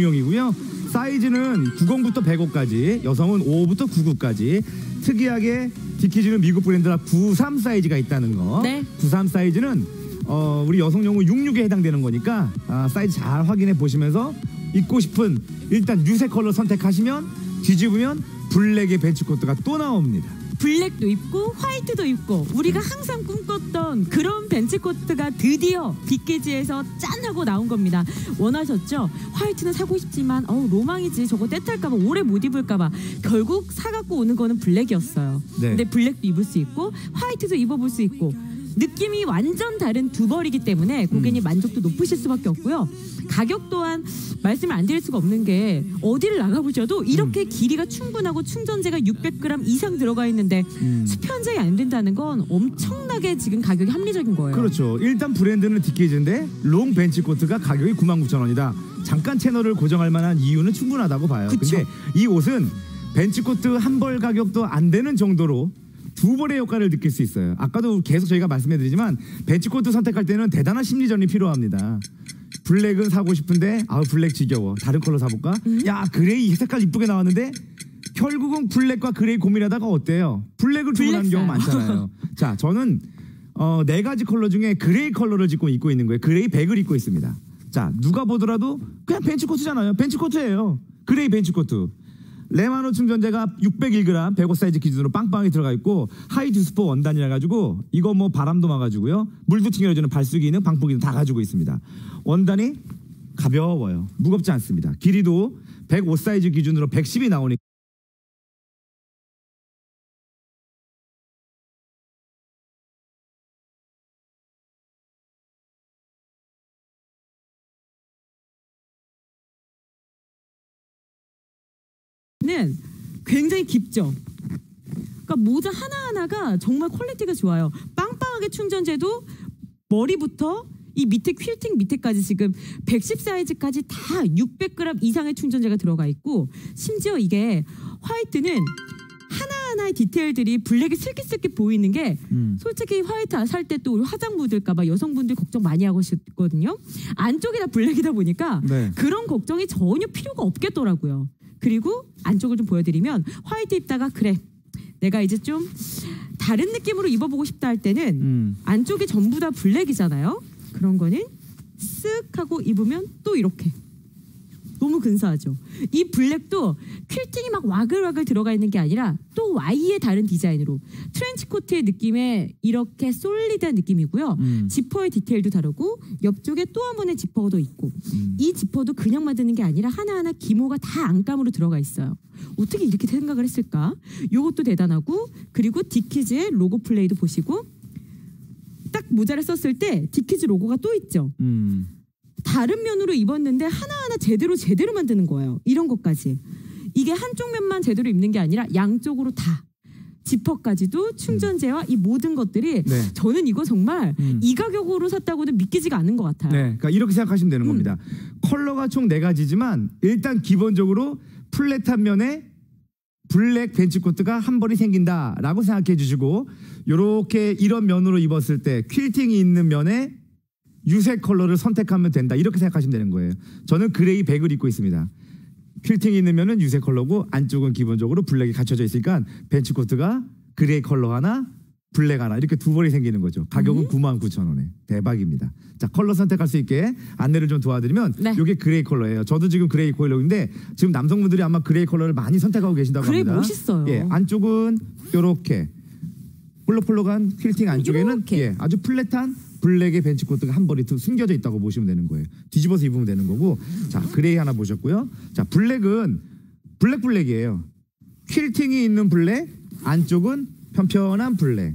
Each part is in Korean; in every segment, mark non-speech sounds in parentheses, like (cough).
용이고요. 사이즈는 90부터 105까지, 여성은 5부터 99까지. 특이하게 디키즈는 미국 브랜드라 93 사이즈가 있다는 거. 네. 93 사이즈는 어, 우리 여성용은 66에 해당되는 거니까 아, 사이즈 잘 확인해 보시면서 입고 싶은 일단 유색 컬러 선택하시면 뒤집으면 블랙의 벤츠코트가 또 나옵니다. 블랙도 입고 화이트도 입고 우리가 항상 꿈꿨던 그런 벤츠코트가 드디어 빅게지에서 짠 하고 나온 겁니다. 원하셨죠? 화이트는 사고 싶지만 어우 로망이지 저거 때탈까봐 오래 못 입을까봐 결국 사갖고 오는 거는 블랙이었어요. 네. 근데 블랙도 입을 수 있고 화이트도 입어볼 수 있고 느낌이 완전 다른 두 벌이기 때문에 고객님 만족도 높으실 수밖에 없고요. 가격 또한 말씀을 안 드릴 수가 없는 게 어디를 나가보셔도 이렇게 길이가 충분하고 충전재가 600g 이상 들어가 있는데 음. 수편제이 안 된다는 건 엄청나게 지금 가격이 합리적인 거예요. 그렇죠. 일단 브랜드는 디키즈인데 롱 벤치 코트가 가격이 99,000원이다. 잠깐 채널을 고정할 만한 이유는 충분하다고 봐요. 그쵸. 근데 이 옷은 벤치코트 한 벌 가격도 안 되는 정도로 두 벌의 효과를 느낄 수 있어요. 아까도 계속 저희가 말씀해드리지만 벤치코트 선택할 때는 대단한 심리전이 필요합니다. 블랙은 사고 싶은데 아 블랙 지겨워. 다른 컬러 사볼까? 야 그레이 색깔 이쁘게 나왔는데 결국은 블랙과 그레이 고민하다가 어때요? 블랙을 주문하는 경우. 많잖아요. (laughs) 자 저는 어, 네 가지 컬러 중에 그레이 컬러를 지금 입고 있는 거예요. 그레이 백을 입고 있습니다. 자, 누가 보더라도 그냥 벤치코트잖아요. 벤치코트예요. 그레이 벤치코트. 레마노 충전재가 601g 105 사이즈 기준으로 빵빵하게 들어가 있고 하이듀스포 원단이라 가지고 이거 뭐 바람도 막아주고요. 물도 튕겨주는 발수 기능, 방풍 기능 다 가지고 있습니다. 원단이 가벼워요. 무겁지 않습니다. 길이도 105 사이즈 기준으로 110이 나오니까 는 굉장히 깊죠. 그러니까 모자 하나하나가 정말 퀄리티가 좋아요. 빵빵하게 충전재도 머리부터 이 밑에 퀼팅 밑에까지 지금 110 사이즈까지 다 600g 이상의 충전재가 들어가 있고 심지어 이게 화이트는 하나하나의 디테일들이 블랙이 슬깃슬깃 보이는 게 음. 솔직히 화이트 살 때 또 화장 묻을까봐 여성분들 걱정 많이 하고 있거든요. 안쪽이 다 블랙이다 보니까 네. 그런 걱정이 전혀 필요가 없겠더라고요. 그리고 안쪽을 좀 보여드리면 화이트 입다가 그래 내가 이제 좀 다른 느낌으로 입어보고 싶다 할 때는 음. 안쪽이 전부 다 블랙이잖아요. 그런 거는 쓱 하고 입으면 또 이렇게 너무 근사하죠. 이 블랙도 퀼팅이 막 와글와글 들어가 있는 게 아니라 또 Y의 다른 디자인으로 트렌치 코트의 느낌에 이렇게 솔리드한 느낌이고요. 음. 지퍼의 디테일도 다르고 옆쪽에 또 한 번의 지퍼도 있고 음. 이 지퍼도 그냥 만드는 게 아니라 하나하나 기모가 다 안감으로 들어가 있어요. 어떻게 이렇게 생각을 했을까? 이것도 대단하고 그리고 디키즈의 로고 플레이도 보시고 딱 모자를 썼을 때 디키즈 로고가 또 있죠. 음. 다른 면으로 입었는데 하나하나 제대로 제대로 만드는 거예요. 이런 것까지. 이게 한쪽 면만 제대로 입는 게 아니라 양쪽으로 다. 지퍼까지도 충전재와 이 모든 것들이 네. 저는 이거 정말 음. 이 가격으로 샀다고는 믿기지가 않는 것 같아요. 네, 그러니까 이렇게 생각하시면 되는 음. 겁니다. 컬러가 총 네 가지지만 일단 기본적으로 플랫한 면에 블랙 벤치코트가 한 벌이 생긴다라고 생각해 주시고 요렇게 이런 면으로 입었을 때 퀼팅이 있는 면에 유색 컬러를 선택하면 된다 이렇게 생각하시면 되는 거예요. 저는 그레이 백을 입고 있습니다. 퀼팅이 있는 면은 유색 컬러고 안쪽은 기본적으로 블랙이 갖춰져 있으니까 벤치코트가 그레이 컬러 하나 블랙 하나 이렇게 두 벌이 생기는 거죠. 음. 가격은 99,000원에 대박입니다. 자 컬러 선택할 수 있게 안내를 좀 도와드리면 네. 이게 그레이 컬러예요. 저도 지금 그레이 컬러인데 지금 남성분들이 아마 그레이 컬러를 많이 선택하고 계신다고 그레이 합니다. 멋있어요. 예, 안쪽은 이렇게 볼록볼록한 퀼팅 안쪽에는. 예, 아주 플랫한 블랙의 벤치코트가 한 벌이 두- 숨겨져 있다고 보시면 되는 거예요. 뒤집어서 입으면 되는 거고. 자, 그레이 하나 보셨고요. 자, 블랙은 블랙 블랙이에요. 퀼팅이 있는 블랙, 안쪽은 편편한 블랙.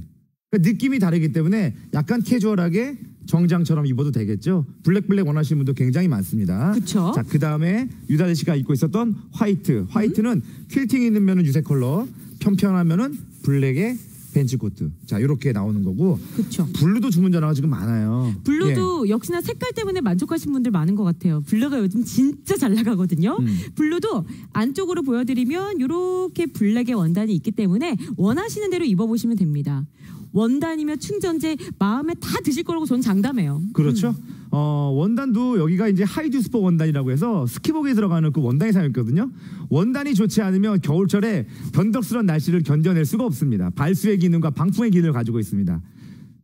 그러니까 느낌이 다르기 때문에 약간 캐주얼하게 정장처럼 입어도 되겠죠. 블랙 블랙 원하시는 분도 굉장히 많습니다. 그쵸. 자, 그 다음에 유다리 씨가 입고 있었던 화이트. 화이트는 퀼팅이 있는 면은 유색 컬러, 편편하면은 블랙의 벤치코트. 자, 이렇게 나오는 거고. 그렇죠. 블루도 주문 전화가 지금 많아요. 블루도 역시나 색깔 때문에 만족하신 분들 많은 것 같아요. 블루가 요즘 진짜 잘 나가거든요. 음. 블루도 안쪽으로 보여드리면 이렇게 블랙의 원단이 있기 때문에 원하시는 대로 입어보시면 됩니다. 원단이며 충전재 마음에 다 드실 거라고 저는 장담해요. 예. 그렇죠. 어, 어, 원단도 여기가 이제 하이듀스퍼 원단이라고 해서 스키복에 들어가는 그 원단이 사용했거든요. 원단이 좋지 않으면 겨울철에 변덕스러운 날씨를 견뎌낼 수가 없습니다. 발수의 기능과 방풍의 기능을 가지고 있습니다.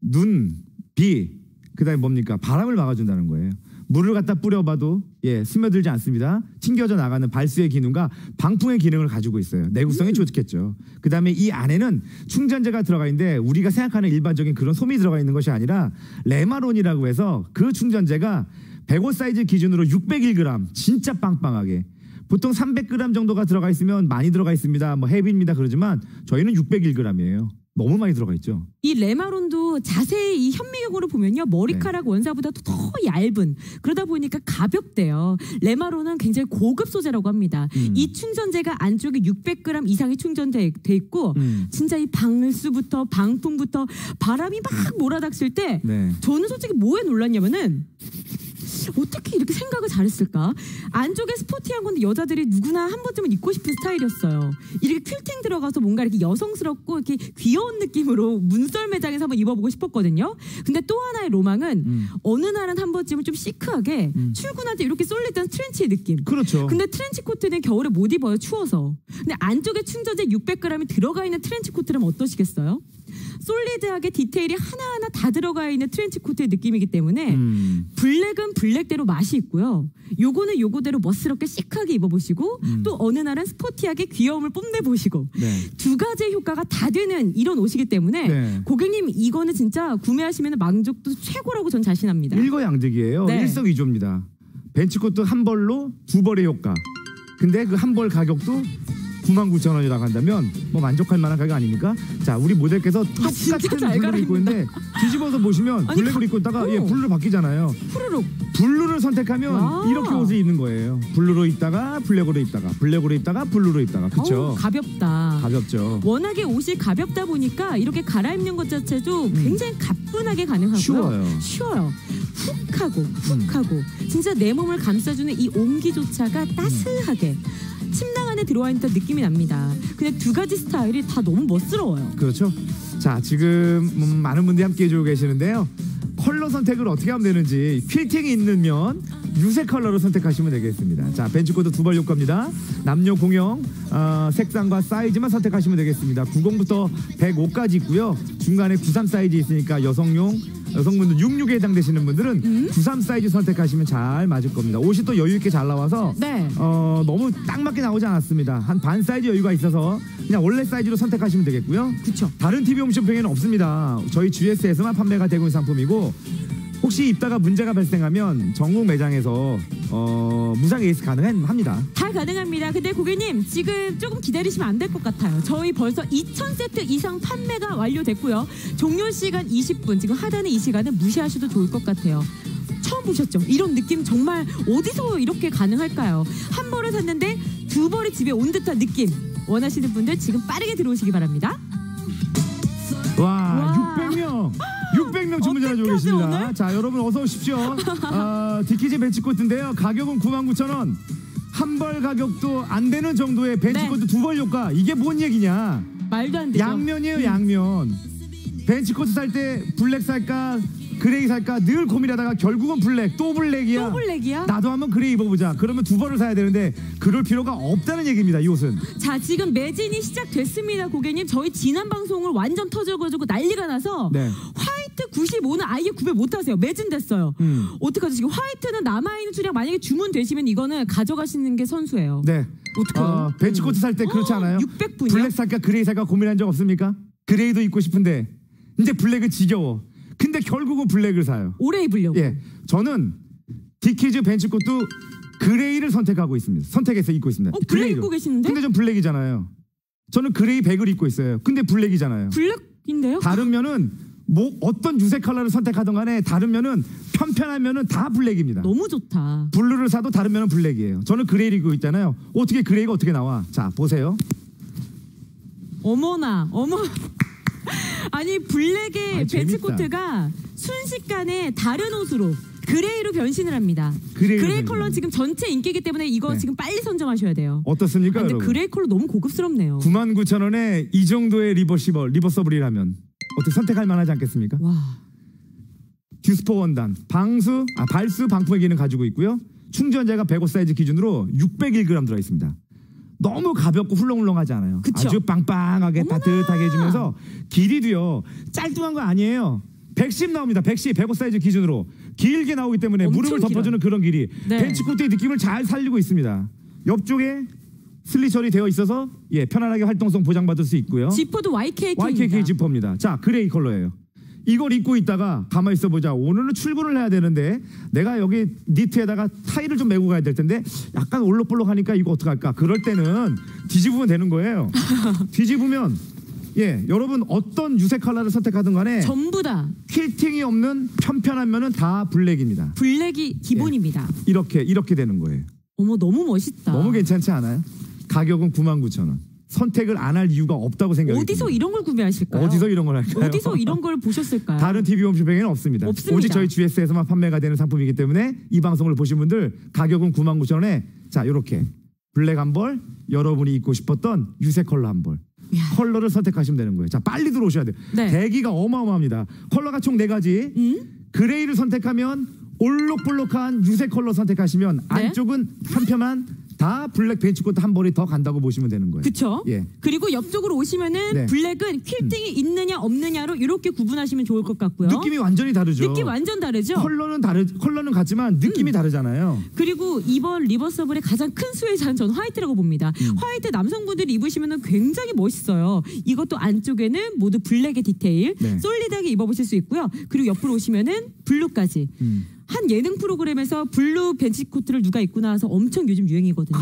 눈, 비, 그다음에 뭡니까? 바람을 막아준다는 거예요. 물을 갖다 뿌려봐도 예 스며들지 않습니다. 튕겨져 나가는 발수의 기능과 방풍의 기능을 가지고 있어요. 내구성이 좋겠죠. 그 다음에 이 안에는 충전재가 들어가 있는데 우리가 생각하는 일반적인 그런 솜이 들어가 있는 것이 아니라 레마론이라고 해서 그 충전재가 105 사이즈 기준으로 601g 진짜 빵빵하게 보통 300g 정도가 들어가 있으면 많이 들어가 있습니다. 뭐 헤비입니다 그러지만 저희는 601g이에요. 너무 많이 들어가 있죠. 이 레마론도 자세히 이 현미경으로 보면요 머리카락 원사보다 더 얇은 그러다 보니까 가볍대요. 레마론은 굉장히 고급 소재라고 합니다. 음. 이 충전재가 안쪽에 600g 이상이 충전돼 돼 있고 음. 진짜 이 방수부터 방풍부터 바람이 막 몰아닥칠 때 네. 저는 솔직히 뭐에 놀랐냐면은 어떻게 이렇게 생각을 잘했을까? 안쪽에 스포티한 건데 여자들이 누구나 한 번쯤은 입고 싶은 스타일이었어요. 이렇게 퀼팅 들어가서 뭔가 이렇게 여성스럽고 이렇게 귀여운 느낌으로 문썰 매장에서 한번 입어보고 싶었거든요. 근데 또 하나의 로망은 음. 어느 날은 한 번쯤은 좀 시크하게 음. 출근할 때 이렇게 쏠리던 트렌치의 느낌. 그렇죠. 근데 트렌치 코트는 겨울에 못 입어요 추워서. 근데 안쪽에 충전재 600g이 들어가 있는 트렌치 코트라면 어떠시겠어요? 솔리드하게 디테일이 하나하나 다 들어가 있는 트렌치 코트의 느낌이기 때문에 음. 블랙은 블랙대로 맛이 있고요. 요거는 요거대로 멋스럽게 시크하게 입어보시고 음. 또 어느 날은 스포티하게 귀여움을 뽐내보시고 네. 두 가지의 효과가 다 되는 이런 옷이기 때문에 네. 고객님 이거는 진짜 구매하시면 만족도 최고라고 전 자신합니다. 일거양득이에요. 네. 일석이조입니다. 벤치코트 한 벌로 두 벌의 효과. 근데 그 한 벌 가격도 99,000원이라고 한다면 뭐 만족할 만한 가격 아닙니까? 자, 우리 모델께서 아, 똑같은 잘 블루를 입고 있는데 뒤집어서 보시면 아니, 블랙을 가- 입고 있다가 어. 예, 블루로 바뀌잖아요. 후루룩 블루를 선택하면 와. 이렇게 옷을 입는 거예요. 블루로 입다가 블랙으로 입다가 블랙으로 입다가 블루로 입다가 그렇죠? 가볍다. 가볍죠. 워낙에 옷이 가볍다 보니까 이렇게 갈아입는 것 자체도 굉장히 가뿐하게 가능하고요. 음. 쉬워요. 쉬워요. 훅 하고 훅하고 진짜 내 몸을 감싸주는 이 온기조차가 따스하게 침낭 안에 들어와 있는 듯 느낌이 납니다. 근데 두 가지 스타일이 다 너무 멋스러워요. 그렇죠. 자, 지금 음, 많은 분들이 함께 해주고 계시는데요. 컬러 선택을 어떻게 하면 되는지 퀼팅이 있는 면 유색 컬러로 선택하시면 되겠습니다. 자, 벤츠코드 두벌 효과입니다. 남녀 공용 어, 색상과 사이즈만 선택하시면 되겠습니다. 90부터 105까지 있고요. 중간에 93 사이즈 있으니까 여성용 여성분들 66에 해당되시는 분들은 93 사이즈 선택하시면 잘 맞을 겁니다. 옷이 또 여유 있게 잘 나와서 네. 어, 너무 딱 맞게 나오지 않았습니다. 한 반 사이즈 여유가 있어서 그냥 원래 사이즈로 선택하시면 되겠고요. 그쵸. 다른 TV 홈쇼핑에는 없습니다. 저희 GS에서만 판매가 되고 있는 상품이고 혹시 입다가 문제가 발생하면 전국 매장에서 어, 무상 에이스 가능합니다. 다 가능합니다. 근데 고객님 지금 조금 기다리시면 안 될 것 같아요. 저희 벌써 2,000세트 이상 판매가 완료됐고요. 종료 시간 20분. 지금 하단의 이 시간은 무시하셔도 좋을 것 같아요. 처음 보셨죠? 이런 느낌 정말 어디서 이렇게 가능할까요? 한 벌을 샀는데 두 벌이 집에 온 듯한 느낌. 원하시는 분들 지금 빠르게 들어오시기 바랍니다. 와, 와. 600명. (laughs) 600명 주문자 가지고 계십니다. 자, 여러분 어서 오십시오. (laughs) 어, 디키즈 벤치코트인데요. 가격은 99,000원. 한 벌 가격도 안 되는 정도의 벤치코트 두벌 효과. 이게 뭔 얘기냐? 말도 안 되죠. 양면이에요, 양면. 벤치코트 살 때 블랙 살까 그레이 살까 늘 고민하다가 결국은 블랙 또 블랙이야. 또 블랙이야? 나도 한번 그레이 입어보자. 그러면 두 벌을 사야 되는데 그럴 필요가 없다는 얘기입니다. 이 옷은. 자 지금 매진이 시작됐습니다 고객님 저희 지난 방송을 완전 터져가지고 난리가 나서 네. 화이 트 95는 아예 구매 못하세요 매진됐어요 음. 어떡하지 지금 화이트는 남아있는 수량 만약에 주문되시면 이거는 가져가시는 게 선수예요 네. 어떡해요 어, 벤치코트 살 때 그렇지 않아요? 600분이요? 블랙 살까 그레이 살까 고민한 적 없습니까? 그레이도 입고 싶은데 이제 블랙은 지겨워. 근데 결국은 블랙을 사요. 오래 입으려고 예, 저는 디키즈 벤치코트 그레이를 선택하고 있습니다. 선택해서 입고 있습니다. 어 그레이 그레이로. 입고 계시는데? 근데 전 블랙이잖아요. 저는 그레이 백을 입고 있어요. 근데 블랙이잖아요. 블랙인데요? 다른 면은 뭐 어떤 유색 컬러를 선택하던 간에 다른 면은 편편한 면은 다 블랙입니다. 너무 좋다 블루를 사도 다른 면은 블랙이에요. 저는 그레이를 입고 있잖아요. 어떻게 그레이가 어떻게 나와? 자 보세요. 어머나 어머 (laughs) 아니 블랙의 아이, 재밌다. 벤치코트가 순식간에 다른 옷으로 그레이로 변신을 합니다 그레이 변신. 컬러 지금 전체 인기이기 때문에 이거 네. 지금 빨리 선점하셔야 돼요 어떻습니까, 아, 근데 여러분? 그레이 컬러 너무 고급스럽네요 99,000 원에 이 정도의 리버시벌, 리버서블이라면 어떻게 선택할 만하지 않겠습니까? 와 듀스포 원단, 방수, 아, 발수, 방풍의 기능 가지고 있고요. 충전재가 105 사이즈 기준으로 601g 들어 있습니다. 너무 가볍고 훌렁훌렁하지 않아요. 그쵸? 아주 빵빵하게 어머나! 따뜻하게 해주면서 길이도요 짧뚱한 거 아니에요. 110 나옵니다. 110, 105 사이즈 기준으로 길게 나오기 때문에 무릎을 길어요. 덮어주는 그런 길이 네. 벤치코트의 느낌을 잘 살리고 있습니다. 옆쪽에 슬리처리 되어 있어서 예 편안하게 활동성 보장받을 수 있고요. 지퍼도 YKK입니다. YKK 지퍼입니다. 자, 그레이 컬러예요. 이걸 입고 있다가 가만히 있어 보자. 오늘은 출근을 해야 되는데 내가 여기 니트에다가 타이를 좀 메고 가야 될 텐데 약간 올록볼록하니까 이거 어떡할까? 그럴 때는 뒤집으면 되는 거예요. (laughs) 뒤집으면 예, 여러분 어떤 유색 컬러를 선택하든 간에 전부 다 퀼팅이 없는 편편한 면은 다 블랙입니다. 블랙이 기본입니다. 이렇게 이렇게 되는 거예요. 어머 너무 멋있다. 너무 괜찮지 않아요? 가격은 99,000원. 선택을 안 할 이유가 없다고 생각이 어디서. 이런 걸 구매하실까요? 어디서 이런 걸 할까요? 어디서 이런 걸 보셨을까요? 다른 TV 홈쇼핑에는 없습니다. 없습니다. 오직 저희 GS에서만 판매가 되는 상품이기 때문에 이 방송을 보신 분들 가격은 99,000원에 자 이렇게 블랙 한 벌, 여러분이 입고 싶었던 유색 컬러 한 벌. 야. 컬러를 선택하시면 되는 거예요. 자 빨리 들어오셔야 돼요. 네. 대기가 어마어마합니다. 컬러가 총 네 가지. 음? 그레이를 선택하면 올록볼록한 유색 컬러 선택하시면 네. 안쪽은 편편한 다 블랙 벤치코트 한 벌이 더 간다고 보시면 되는 거예요. 그쵸? 예. 그리고 옆쪽으로 오시면은 네. 블랙은 퀼팅이 있느냐 없느냐로 이렇게 구분하시면 좋을 것 같고요. 느낌이 완전히 다르죠. 느낌 완전 다르죠? 컬러는 다르 컬러는 같지만 느낌이 다르잖아요. 그리고 이번 리버서블의 가장 큰 수혜자는 저는 화이트라고 봅니다. 음. 화이트 남성분들이 입으시면 굉장히 멋있어요. 이것도 안쪽에는 모두 블랙의 디테일, 네. 솔리드하게 입어보실 수 있고요. 그리고 옆으로 오시면은 블루까지. 음. 한 예능 프로그램에서 블루 벤치 코트를 누가 입고 나와서 엄청 요즘 유행이거든요.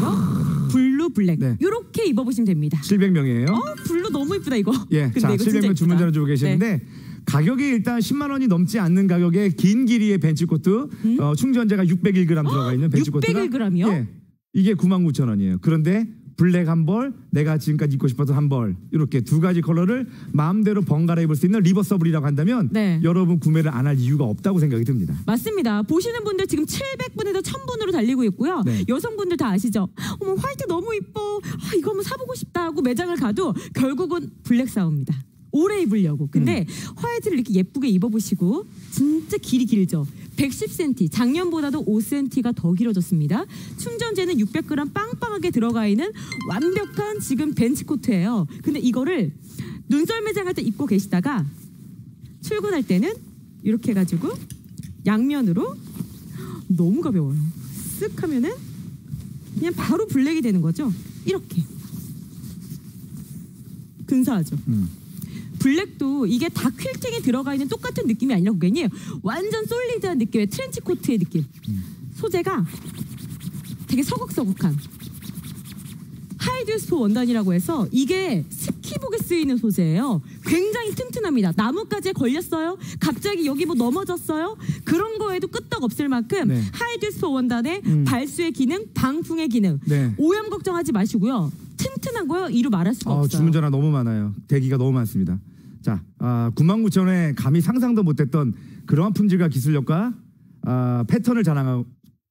블루 블랙. 네. 이렇게 입어보시면 됩니다. 700명이에요. 어, 블루 너무 이쁘다 이거. 예, 근데 자, 이거 진짜 700명 이쁘다. 주문 전화 주고 네. 계시는데 가격이 일단 10만 원이 넘지 않는 가격에 긴 길이의 벤치 코트 어, 충전재가 601g 들어가 있는 벤치 코트가 601g 이요? 예, 이게 99,000원이에요. 그런데 블랙 한 벌, 내가 지금까지 입고 싶었던 한 벌, 이렇게 두 가지 컬러를 마음대로 번갈아 입을 수 있는 리버서블이라고 한다면 네. 여러분 구매를 안 할 이유가 없다고 생각이 듭니다. 맞습니다. 보시는 분들 지금 700분에서 1000분으로 달리고 있고요. 네. 여성분들 다 아시죠? 어머 화이트 너무 이뻐. 아, 이거 한번 사보고 싶다 하고 매장을 가도 결국은 블랙 사옵니다. 오래 입으려고. 근데 음. 화이트를 이렇게 예쁘게 입어보시고 진짜 길이 길죠. 110cm, 작년보다도 5cm가 더 길어졌습니다. 충전재는 600g 빵빵하게 들어가 있는 완벽한 지금 벤치 코트예요. 근데 이거를 눈썰 매장할 때 입고 계시다가 출근할 때는 이렇게 해가지고 양면으로 너무 가벼워요. 쓱 하면은 그냥 바로 블랙이 되는 거죠. 이렇게 근사하죠. 음. 블랙도 이게 다 퀼팅이 들어가 있는 똑같은 느낌이 아니라 고객님 완전 솔리드한 느낌의 트렌치 코트의 느낌. 소재가 되게 서걱서걱한 하이듀스포 원단이라고 해서 이게 스키복에 쓰이는 소재예요. 굉장히 튼튼합니다. 나뭇가지에 걸렸어요. 갑자기 여기 뭐 넘어졌어요. 그런 거에도 끄떡 없을 만큼 네. 하이듀스포 원단의 음. 발수의 기능, 방풍의 기능. 네. 오염 걱정하지 마시고요. 튼튼하고요. 이루 말할 수가 어, 없어요. 주문 전화 너무 많아요. 대기가 너무 많습니다. 자, 아, 99,000원에 감히 상상도 못했던 그러한 품질과 기술력과 아, 패턴을 자랑할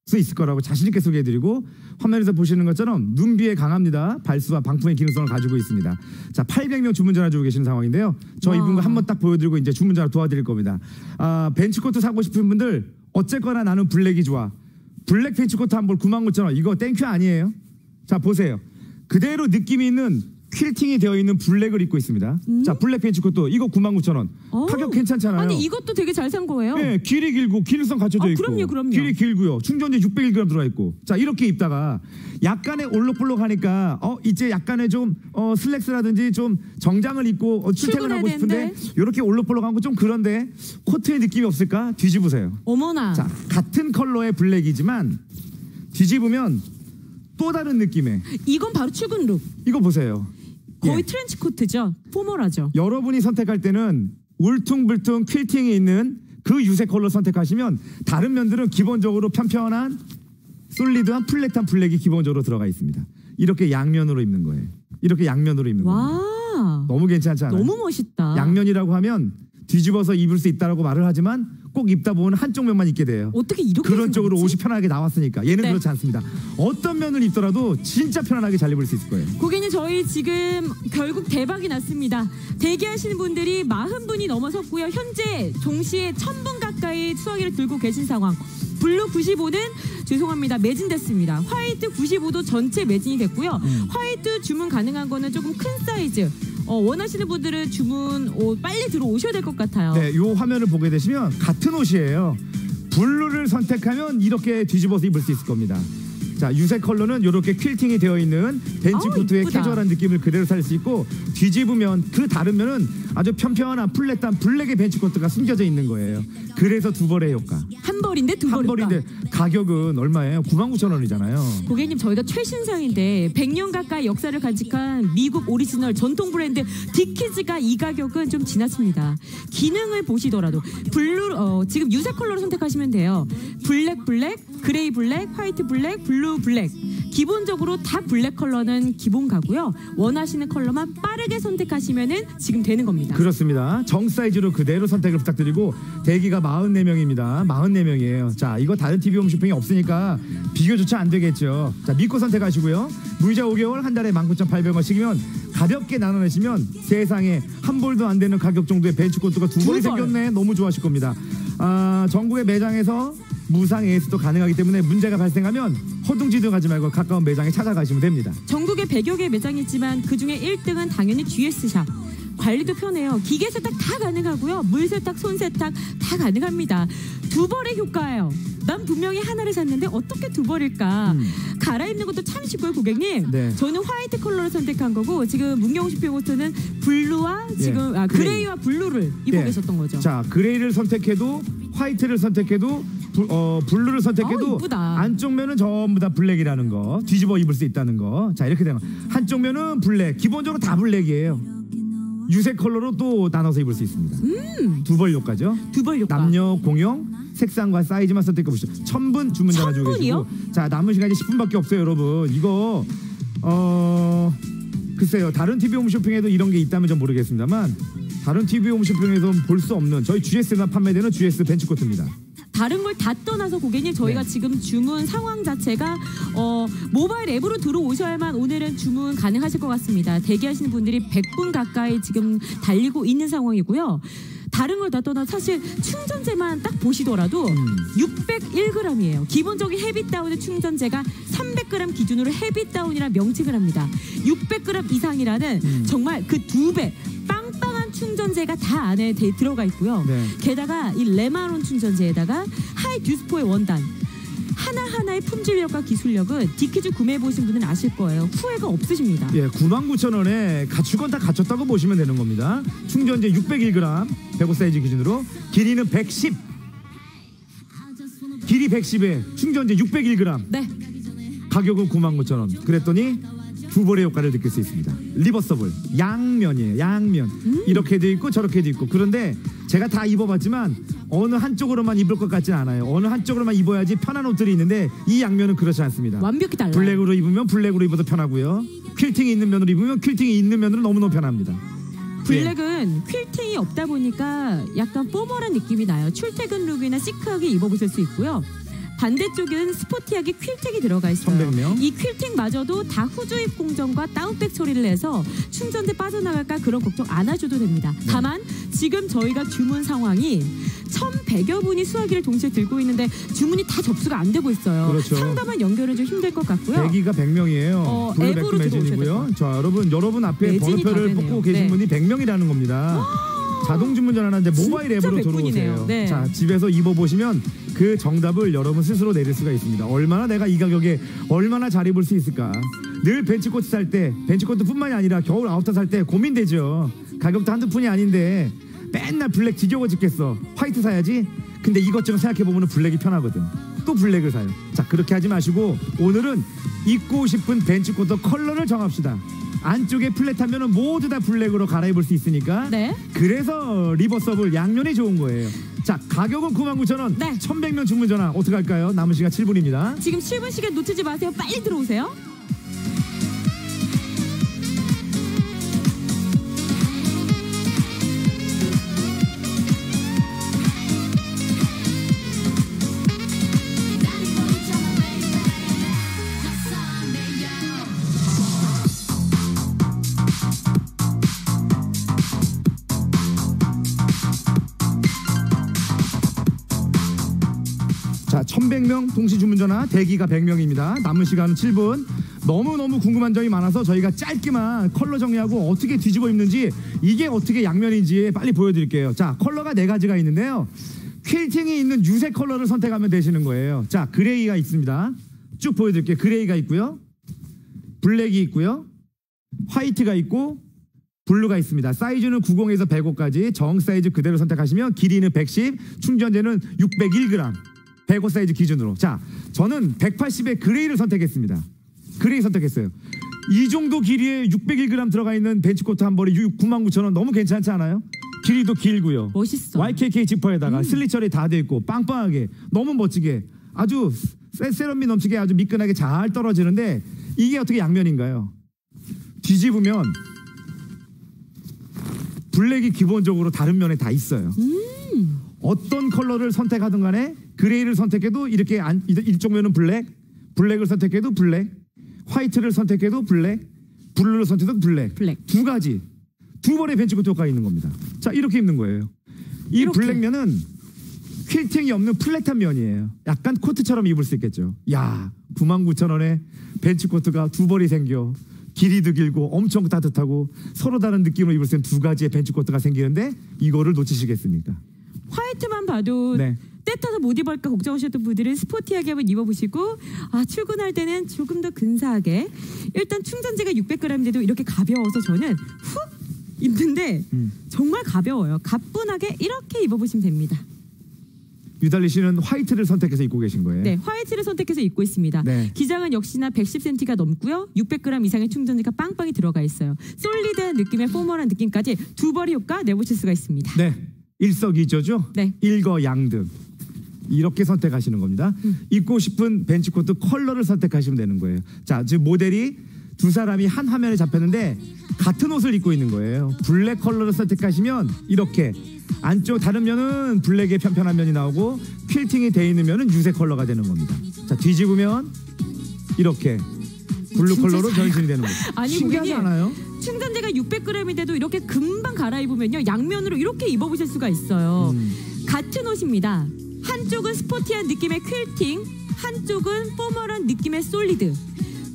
수 있을 거라고 자신 있게 소개해드리고 화면에서 보시는 것처럼 눈비에 강합니다. 발수와 방풍의 기능성을 가지고 있습니다. 자, 800명 주문 전화 주고 계시는 상황인데요. 저 와. 이분 거한번 딱 보여드리고 이제 주문 전화 도와드릴 겁니다. 아, 벤치코트 사고 싶은 분들 어쨌거나 나는 블랙이 좋아. 블랙 벤치코트 한 벌 99,000원 이거 땡큐 아니에요? 자 보세요. 그대로 느낌이 있는 퀼팅이 되어 있는 블랙을 입고 있습니다. 자 블랙 벤치코트 이거 99,000원. 어. 가격 괜찮잖아요. 아니 이것도 되게 잘 산 거예요. 네, 길이 길고 기능성 갖춰져 아, 있고 그럼요, 그럼요. 길이 길고요. 충전재 601g 들어가 있고. 자 이렇게 입다가 약간의 올록볼록하니까 어 이제 약간의 좀 어, 슬랙스라든지 좀 정장을 입고 어, 출퇴근하고 싶은데 이렇게 올록볼록한 거 좀 그런데 코트의 느낌이 없을까? 뒤집으세요. 어머나. 자 같은 컬러의 블랙이지만 뒤집으면 또 다른 느낌의 이건 바로 출근 룩. 이거 보세요. 거의 예. 트렌치 코트죠. 포멀하죠. 여러분이 선택할 때는 울퉁불퉁 퀼팅이 있는 그 유색 컬러 선택하시면 다른 면들은 기본적으로 편편한 솔리드한 플랫한 블랙이 기본적으로 들어가 있습니다. 이렇게 양면으로 입는 거예요. 이렇게 양면으로 입는 거예요. 와. 너무 괜찮지 않아요? 너무 멋있다. 양면이라고 하면 뒤집어서 입을 수 있다라고 말을 하지만 꼭 입다 보면 한쪽 면만 입게 돼요. 어떻게 이렇게 그런 쪽으로? 옷이 편하게 나왔으니까 얘는 네. 그렇지 않습니다. 어떤 면을 입더라도 진짜 편안하게 잘 입을 수 있을 거예요. 고객님 저희 지금 결국 대박이 났습니다. 대기하시는 분들이 40분이 넘어섰고요. 현재 동시에 1000분 가까이 수화기를 들고 계신 상황. 블루 95는 죄송합니다. 매진됐습니다. 화이트 95도 전체 매진이 됐고요. 음. 화이트 주문 가능한 거는 조금 큰 사이즈. 어, 원하시는 분들은 주문 어, 빨리 들어오셔야 될 것 같아요. 네, 요 화면을 보게 되시면 같은 옷이에요. 블루를 선택하면 이렇게 뒤집어서 입을 수 있을 겁니다. 자, 유색 컬러는 이렇게 퀼팅이 되어 있는 벤치 아우, 코트의 이쁘다. 캐주얼한 느낌을 그대로 살 수 있고 뒤집으면 그 다른 면은 아주 편편한 플랫한 블랙의 벤치 코트가 숨겨져 있는 거예요. 그래서 두 벌의 효과. 한 벌인데 두한 벌일까? 벌인데 가격은 얼마예요? 99,000원이잖아요. 고객님 저희가 최신상인데 100년 가까이 역사를 간직한 미국 오리지널 전통 브랜드 디키즈가 이 가격은 좀 지났습니다. 기능을 보시더라도 블루 어, 지금 유색 컬러를 선택하시면 돼요. 블랙 블랙, 그레이 블랙, 화이트 블랙, 블루 블랙. 기본적으로 다 블랙 컬러는 기본 가고요. 원하시는 컬러만 빠르게 선택하시면은 지금 되는 겁니다. 그렇습니다. 정 사이즈로 그대로 선택을 부탁드리고 대기가 44명입니다. 44명이에요. 자, 이거 다른 TV 홈쇼핑이 없으니까 비교조차 안 되겠죠. 자, 믿고 선택하시고요. 무이자 5개월 한 달에 19,800원씩이면 가볍게 나눠내시면 세상에 한 볼도 안 되는 가격 정도의 벤츠코트가 두 벌. 생겼네. 너무 좋아하실 겁니다. 아, 전국의 매장에서 무상 AS도 가능하기 때문에 문제가 발생하면 허둥지둥 하지 말고 가까운 매장에 찾아가시면 됩니다. 전국에 100여 개 매장이 있지만 그 중에 1등은 당연히 GS샵. 관리도 편해요. 기계 세탁 다 가능하고요. 물 세탁, 손 세탁 다 가능합니다. 두 벌의 효과예요. 난 분명히 하나를 샀는데 어떻게 두 벌일까? 음. 갈아입는 것도 참 쉽고요, 고객님. 네. 저는 화이트 컬러를 선택한 거고 지금 문경 쇼핑호스는 블루와 지금 아, 그레이. 그레이 와 블루를 입고 예. 계셨던 거죠. 자 그레이를 선택해도 화이트를 선택해도 부- 어, 블루를 선택해도 어. 안쪽 면은 전부 다 블랙이라는 거. 뒤집어 입을 수 있다는 거 자 이렇게 되면 한쪽 면은 블랙. 기본적으로 다 블랙이에요. 유색 컬러로 또 나눠서 입을 수 있습니다. 음. 두벌 효과죠? 두벌 효과. 남녀 공용 색상과 사이즈만 선택해 보시죠. 천분 주문 전화 주고? 계시고. 자 남은 시간 이제 10분밖에 없어요 여러분. 이거 어 글쎄요 다른 TV 홈쇼핑에도 이런 게 있다면 좀 모르겠습니다만 다른 TV 홈쇼핑에서 볼수 없는 저희 GS만 판매되는 GS 벤치코트입니다 다른 걸 다 떠나서 고객님 저희가 네. 지금 주문 상황 자체가 어, 모바일 앱으로 들어오셔야만 오늘은 주문 가능하실 것 같습니다. 대기하시는 분들이 100분 가까이 지금 달리고 있는 상황이고요. 다른 걸 다 떠나 사실 충전재만 딱 보시더라도 음. 601g이에요. 기본적인 헤비다운의 충전재가 300g 기준으로 헤비다운이라 명칭을 합니다. 600g 이상이라는 음. 정말 그 두 배 빵빵한 충전재가 다 안에 대- 들어가 있고요. 네. 게다가 이 레마론 충전재에다가 하이 듀스포의 원단 하나하나의 품질력과 기술력은 디키즈 구매해 보신 분은 아실 거예요. 후회가 없으십니다. 예, 99,000원에 갖출 건다 갖췄다고 보시면 되는 겁니다. 충전재 601g, 105 사이즈 기준으로 길이는 110. 길이 110에 충전재 601g, 네. 가격은 99,000원. 그랬더니 두 벌의 효과를 느낄 수 있습니다. 리버서블, 양면이에요. 양면. 이렇게도 있고 저렇게도 있고. 그런데 제가 다 입어봤지만 어느 한쪽으로만 입을 것 같진 않아요. 어느 한쪽으로만 입어야지 편한 옷들이 있는데 이 양면은 그렇지 않습니다. 완벽히 달라요. 블랙으로 입으면 블랙으로 입어도 편하고요. 퀼팅이 있는 면으로 입으면 퀼팅이 있는 면으로 너무너무 편합니다. 블랙은 퀼팅이 없다 보니까 약간 포멀한 느낌이 나요. 출퇴근 룩이나 시크하게 입어보실 수 있고요. 반대쪽에는 스포티하게 퀼팅이 들어가 있어요. 1100명. 이 퀼팅마저도 다 후조입 공정과 다운백 처리를 해서 충전대 빠져나갈까 그런 걱정 안 하셔도 됩니다. 네. 다만 지금 저희가 주문 상황이 1,100여 분이 수화기를 동시에 들고 있는데 주문이 다 접수가 안 되고 있어요. 그렇죠. 상담한 연결은 좀 힘들 것 같고요. 대기가 100명이에요. 어, 앱으로 매진이고요. 자, 여러분, 여러분 앞에 번호표를. 뽑고 계신 네. 분이 100명이라는 겁니다. (gasps) 자동 주문 전화하는데 모바일 앱으로. 들어오세요. 네. 자, 집에서 입어 보시면 그 정답을 여러분 스스로 내릴 수가 있습니다. 얼마나 내가 이 가격에 얼마나 잘 입을 수 있을까? 늘 벤치코트 살 때, 벤치코트뿐만이 아니라 겨울 아우터 살 때 고민되죠. 가격도 한두 푼이 아닌데 맨날 블랙 지겨워 죽겠어. 화이트 사야지. 근데 이것저것 생각해 보면 블랙이 편하거든. 또 블랙을 사요. 자 그렇게 하지 마시고 오늘은 입고 싶은 벤치코트 컬러를 정합시다. 안쪽에 플랫하면 모두 다 블랙으로 갈아입을 수 있으니까 네. 그래서 리버서블 양면이 좋은 거예요. 자 가격은 99,000원. 네. 1100명 주문 전화 어떻게 할까요? 남은 시간 7분입니다. 지금 7분 시간 놓치지 마세요. 빨리 들어오세요. 동시 주문 전화 대기가 100명입니다. 남은 시간은 7분. 너무너무 궁금한 점이 많아서 저희가 짧게만 컬러 정리하고 어떻게 뒤집어 입는지 이게 어떻게 양면인지 빨리 보여드릴게요. 자, 컬러가 네 가지가 있는데요. 퀼팅이 있는 유색 컬러를 선택하면 되시는 거예요. 자, 그레이가 있습니다. 쭉 보여드릴게요. 그레이가 있고요. 블랙이 있고요. 화이트가 있고 블루가 있습니다. 사이즈는 90에서 105까지 정 사이즈 그대로 선택하시면 길이는 110, 충전재는 601g. 105 사이즈 기준으로. 자, 저는 180의 그레이를 선택했습니다. 그레이 선택했어요. 이 정도 길이에 601g 들어가 있는 벤치코트 한 벌에 99,000원 너무 괜찮지 않아요? 길이도 길고요. 멋있어. YKK 지퍼에다가 슬리처리 다 돼 있고 빵빵하게 너무 멋지게 아주 세- 세련미 넘치게 아주 미끈하게 잘 떨어지는데 이게 어떻게 양면인가요? 뒤집으면 블랙이 기본적으로 다른 면에 다 있어요. 어떤 컬러를 선택하든 간에 그레이를 선택해도 이렇게 안, 이- 이쪽 면은 블랙, 블랙을 선택해도 블랙, 화이트를 선택해도 블랙, 블루를 선택해도 블랙. 블랙. 두 가지 두 번의 벤치코트 효과가 있는 겁니다. 자 이렇게 입는 거예요. 이 이렇게. 블랙 면은 퀼팅이 없는 플랫한 면이에요. 약간 코트처럼 입을 수 있겠죠. 야 99,000원에 벤치코트가 두 벌이 생겨 길이도 길고 엄청 따뜻하고 서로 다른 느낌으로 입을 수 있는 두 가지의 벤치코트가 생기는데 이거를 놓치시겠습니까? 화이트만 봐도 네. 때 타서 못 입을까 걱정하셨던 분들은 스포티하게 한번 입어보시고 아 출근할 때는 조금 더 근사하게 일단 충전재가 600g인데도 이렇게 가벼워서 저는 훅 입는데 음. 정말 가벼워요. 가뿐하게 이렇게 입어보시면 됩니다. 유달리 씨는 화이트를 선택해서 입고 계신 거예요. 네, 화이트를 선택해서 입고 있습니다. 네. 기장은 역시나 110cm가 넘고요. 600g 이상의 충전재가 빵빵히 들어가 있어요. 솔리드한 느낌의 포멀한 느낌까지 두 벌이 효과 내보실 수가 있습니다. 네. 일석이조죠. 네. 일거양득. 이렇게 선택하시는 겁니다. 음. 입고 싶은 벤치코트 컬러를 선택하시면 되는 거예요. 자, 지금 모델이 두 사람이 한 화면에 잡혔는데 같은 옷을 입고 있는 거예요. 블랙 컬러를 선택하시면 이렇게 안쪽 다른 면은 블랙의 편편한 면이 나오고 퀼팅이 돼 있는 면은 유색 컬러가 되는 겁니다. 자, 뒤집으면 이렇게 블루 컬러로 잘- 변신이 되는 거예요. 아니, 신기하지. 않아요? 충전재가 600g인데도 이렇게 금방 갈아입으면요 양면으로 이렇게 입어보실 수가 있어요. 음. 같은 옷입니다. 한쪽은 스포티한 느낌의 퀼팅, 한쪽은 포멀한 느낌의 솔리드.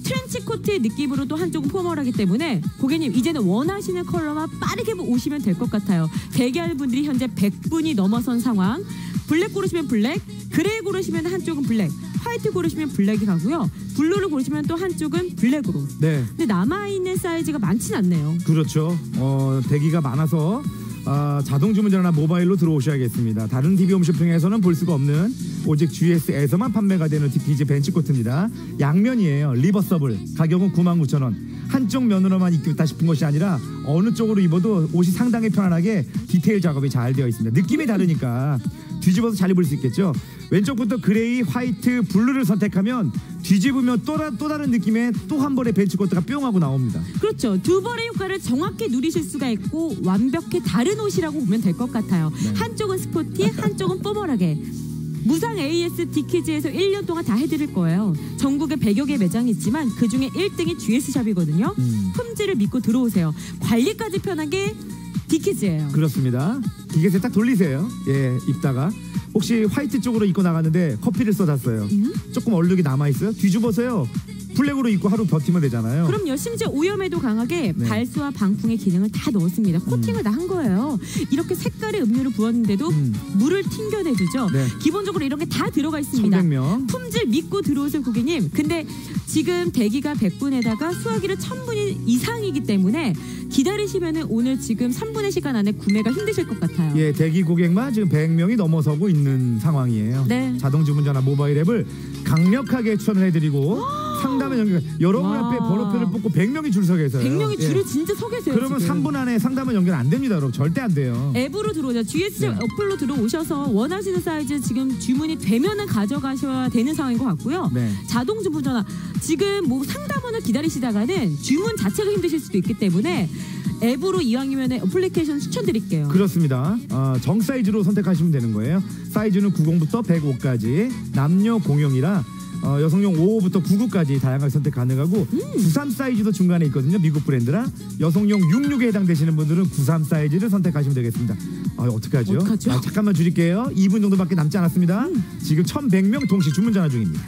트렌치 코트의 느낌으로도 한쪽은 포멀하기 때문에 고객님 이제는 원하시는 컬러만 빠르게 오시면 될 것 같아요. 대기하는 분들이 현재 100분이 넘어선 상황. 블랙 고르시면 블랙, 그레이 고르시면 한쪽은 블랙, 화이트 고르시면 블랙이 가고요. 블루를 고르시면 또 한쪽은 블랙으로. 네. 근데 남아 있는 사이즈가 많진 않네요. 그렇죠. 어, 대기가 많아서 아, 자동 주문 전화나 모바일로 들어오셔야겠습니다. 다른 TV 홈쇼핑에서는 볼 수가 없는 오직 GS에서만 판매가 되는 디키즈 벤치코트입니다. 양면이에요. 리버서블. 가격은 99,000원. 한쪽 면으로만 입겠다 싶은 것이 아니라 어느 쪽으로 입어도 옷이 상당히 편안하게 디테일 작업이 잘 되어 있습니다. 느낌이 다르니까 뒤집어서 잘 입을 수 있겠죠. 왼쪽부터 그레이, 화이트, 블루를 선택하면 뒤집으면 또, 다- 또 다른 느낌의 또 한 벌의 벤치코트가 뿅 하고 나옵니다. 그렇죠. 두 벌의 효과를 정확히 누리실 수가 있고 완벽히 다른 옷이라고 보면 될 것 같아요. 네. 한쪽은 스포티, (laughs) 한쪽은 포멀하게. 무상 AS 디키즈에서 1년 동안 다 해드릴 거예요. 전국에 100여 개 매장이 있지만 그 중에 1등이 GS샵이거든요. 음. 품질을 믿고 들어오세요. 관리까지 편한 게 디키즈예요. 그렇습니다. 기계세 딱 돌리세요. 예, 입다가 혹시 화이트 쪽으로 입고 나갔는데 커피를 쏟았어요. 음? 조금 얼룩이 남아 있어요. 뒤집어서요. 블랙으로 입고 하루 버티면 되잖아요. 그럼요. 심지어 오염에도 강하게 네. 음. 발수와 방풍의 기능을 다 넣었습니다. 코팅을 다한 거예요. 이렇게 색깔의 음료를 부었는데도 음. 물을 튕겨내주죠. 네. 기본적으로 이런 게 다 들어가 있습니다. 1100명. 품질 믿고 들어오세요 고객님. 근데 지금 대기가 100분에다가 수화기를 1000분 이상이기 때문에 기다리시면은 오늘 지금 3분의 시간 안에 구매가 힘드실 것 같아요. 예, 대기 고객만 지금 100명이 넘어서고 있는 상황이에요. 네. 자동 주문 전화 모바일 앱을 강력하게 추천을 해드리고 상담에 연결. 여러분 와. 앞에 번호표를 뽑고 100명이 줄 서 계세요. 100명이 예. 줄을 진짜 서 계세요. 그러면 지금. 3분 안에 상담은 연결 안 됩니다, 여러분. 절대 안 돼요. 앱으로 들어오죠. GS 네. 어플로 들어오셔서 원하시는 사이즈 지금 주문이 되면은 가져가셔야 되는 상황인 것 같고요. 네. 자동 주문 전화 지금 뭐 상담원을 기다리시다가는 주문 자체가 힘드실 수도 있기 때문에 앱으로 이왕이면 어플리케이션 추천드릴게요. 그렇습니다. 어, 정 사이즈로 선택하시면 되는 거예요. 사이즈는 90부터 105까지 남녀 공용이라 어, 여성용 55부터 99까지 다양하게 선택 가능하고 93 사이즈도 중간에 있거든요. 미국 브랜드라 여성용 66에 해당되시는 분들은 93 사이즈를 선택하시면 되겠습니다. 아, 어떡하죠? 어떡하죠? 아, 잠깐만 줄일게요. 2분 정도밖에 남지 않았습니다. 지금 1,100명 동시 주문 전화 중입니다.